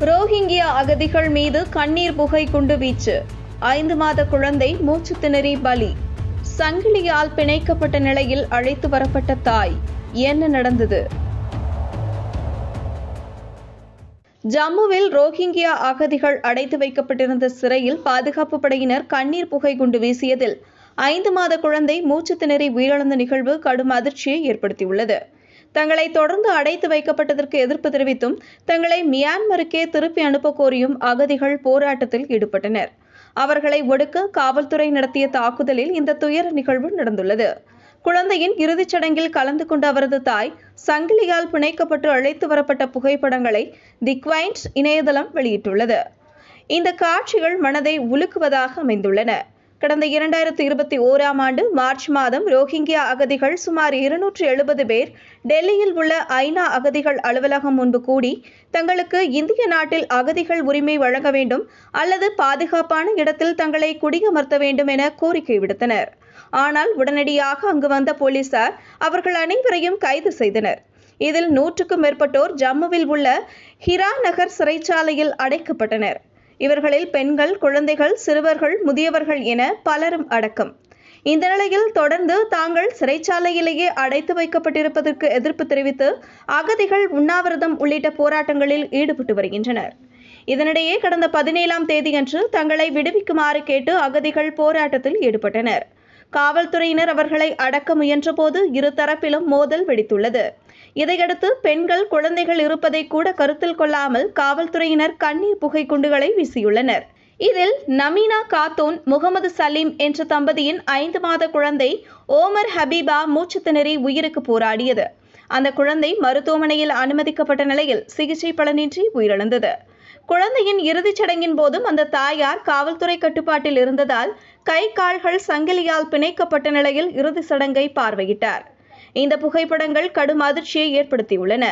Rohingya அகதிகள் மீது கண்ணீர் புகை குண்டு வீச்சு. ஐந்து மாத குழந்தை மூச்சு திணறி பலி. சங்கிலியால் பிணைக்கப்பட்ட நிலையில் அழைத்து வரப்பட்ட தாய். என்ன நடந்தது? ஜம்முவில் ரோஹிங்கியா அகதிகள் அடைத்து வைக்கப்பட்டிருந்த சிறையில் பாதுகாப்பு படையினர் கண்ணீர் புகை குண்டு வீசியதில் ஐந்து மாத குழந்தை மூச்சு திணறி உயிரிழந்த நிகழ்வு கடும் அதிர்ச்சியை ஏற்படுத்தியுள்ளது. தங்களை தொடர்ந்து அடைத்து வைக்கப்பட்டதற்கு எதிர்ப்பு தெரிவித்தும் தங்களை மியான்மருக்கே திருப்பி அனுப்ப கோரியும் அகதிகள் போராட்டத்தில் ஈடுபட்டனர். அவர்களை ஒடுக்க காவல்துறை நடத்திய தாக்குதலில் இந்த துயர நிகழ்வு நடந்துள்ளது. குழந்தையின் இறுதிச் சடங்கில் கலந்து கொண்ட அவரது தாய் சங்கிலியால் பிணைக்கப்பட்டு அழைத்து வரப்பட்ட புகைப்படங்களை தி குவைன்ஸ் இணையதளம் வெளியிட்டுள்ளது. இந்த காட்சிகள் மனதை உலுக்குவதாக அமைந்துள்ளன. கடந்த இரண்டாயிரத்தி இருபத்தி ஓராம் ஆண்டு மார்ச் மாதம் ரோஹிங்கியா அகதிகள் சுமார் இருநூற்று எழுபது பேர் டெல்லியில் உள்ள ஐநா அகதிகள் அலுவலகம் முன்பு கூடி தங்களுக்கு இந்திய நாட்டில் அகதிகள் உரிமை வழங்க வேண்டும் அல்லது பாதுகாப்பான இடத்தில் தங்களை குடியமர்த்த வேண்டும் என கோரிக்கை விடுத்தனர். ஆனால் உடனடியாக அங்கு வந்த போலீசார் அவர்கள் அனைவரையும் கைது செய்தனர். இதில் நூற்றுக்கும் மேற்பட்டோர் ஜம்முவில் உள்ள ஹிரா நகர் சிறைச்சாலையில் அடைக்கப்பட்டனர். இவர்களில் பெண்கள் குழந்தைகள் சிறுவர்கள் முதியவர்கள் என பலரும் அடக்கம். இந்த நிலையில் தொடர்ந்து தாங்கள் சிறைச்சாலையிலேயே அடைத்து வைக்கப்பட்டிருப்பதற்கு எதிர்ப்பு தெரிவித்து அகதிகள் உண்ணாவிரதம் உள்ளிட்ட போராட்டங்களில் ஈடுபட்டு வருகின்றனர். இதனிடையே கடந்த பதினேழாம் தேதியன்று தங்களை விடுவிக்குமாறு கேட்டு அகதிகள் போராட்டத்தில் ஈடுபட்டனர். காவல்துறையினர் அவர்களை அடக்க முயன்றபோது இரு தரப்பிலும் மோதல் வெடித்துள்ளது. இதையடுத்து பெண்கள் குழந்தைகள் இருப்பதை கூட கருத்தில் கொள்ளாமல் காவல்துறையினர் கண்ணீர் புகை குண்டுகளை வீசியுள்ளனர். இதில் நமீனா காத்தூன் முகமது சலீம் என்ற தம்பதியின் ஐந்து மாத குழந்தை ஓமர் ஹபீபா மூச்சு திணறி உயிருக்கு போராடியது. அந்த குழந்தை மருத்துவமனையில் அனுமதிக்கப்பட்ட நிலையில் சிகிச்சை பலனின்றி உயிரிழந்தது. குழந்தையின் இறுதிச் சடங்கின் போதும் அந்த தாயார் காவல்துறை கட்டுப்பாட்டில் இருந்ததால் கை கால்கள் சங்கிலியால் பிணைக்கப்பட்ட நிலையில் இறுதி சடங்கை பார்வையிட்டார். இந்த புகைப்படங்கள் கடும் அதிர்ச்சியை ஏற்படுத்தியுள்ளன.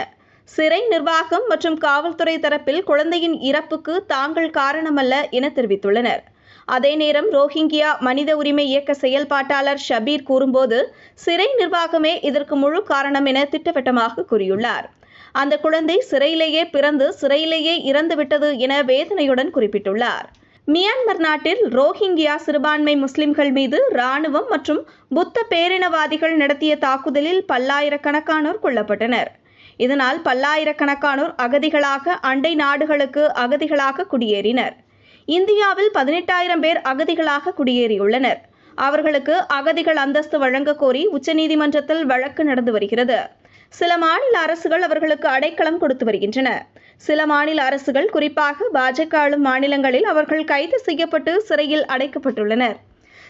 சிறை நிர்வாகம் மற்றும் காவல்துறை தரப்பில் குழந்தையின் இறப்புக்கு தாங்கள் காரணமல்ல என தெரிவித்துள்ளனர். அதே நேரம் ரோஹிங்கியா மனித உரிமை இயக்க செயல்பாட்டாளர் ஷபீர் கூறும்போது சிறை நிர்வாகமே இதற்கு முழு காரணம் என திட்டவட்டமாக கூறியுள்ளார். அந்த குழந்தை சிறையிலேயே பிறந்து சிறையிலேயே இறந்துவிட்டது என வேதனையுடன் குறிப்பிட்டுள்ளார். மியான்மர் நாட்டில் ரோஹிங்கியா சிறுபான்மை முஸ்லிம்கள் மீது இராணுவம் மற்றும் புத்த பேரினவாதிகள் நடத்திய தாக்குதலில் பல்லாயிரக்கணக்கானோர் கொல்லப்பட்டனர். இதனால் பல்லாயிரக்கணக்கானோர் அகதிகளாக அண்டை நாடுகளுக்கு அகதிகளாக குடியேறினர். இந்தியாவில் பதினெட்டாயிரம் பேர் அகதிகளாக குடியேறியுள்ளனர். அவர்களுக்கு அகதிகள் அந்தஸ்து வழங்க கோரி உச்சநீதிமன்றத்தில் வழக்கு நடந்து வருகிறது. சில மாநில அரசுகள் அவர்களுக்கு அடைக்கலம் கொடுத்து வருகின்றன. சில மாநில அரசுகள் குறிப்பாக பாஜக ஆளும் மாநிலங்களில் அவர்கள் கைது செய்யப்பட்டு சிறையில் அடைக்கப்பட்டுள்ளனர்.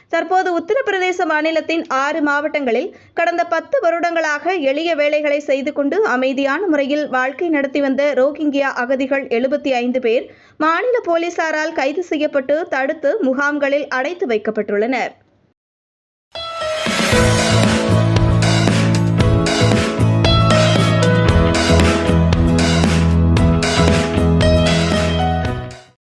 தற்போது உத்தரப்பிரதேச மாநிலத்தின் ஆறு மாவட்டங்களில் கடந்த பத்து வருடங்களாக எளிய வேலைகளை செய்து கொண்டு அமைதியான முறையில் வாழ்க்கை நடத்தி வந்த ரோஹிங்கியா அகதிகள் எழுபத்தி ஐந்து பேர் மாநில போலீசாரால் கைது செய்யப்பட்டு தடுத்து முகாம்களில் அடைத்து வைக்கப்பட்டுள்ளனர்.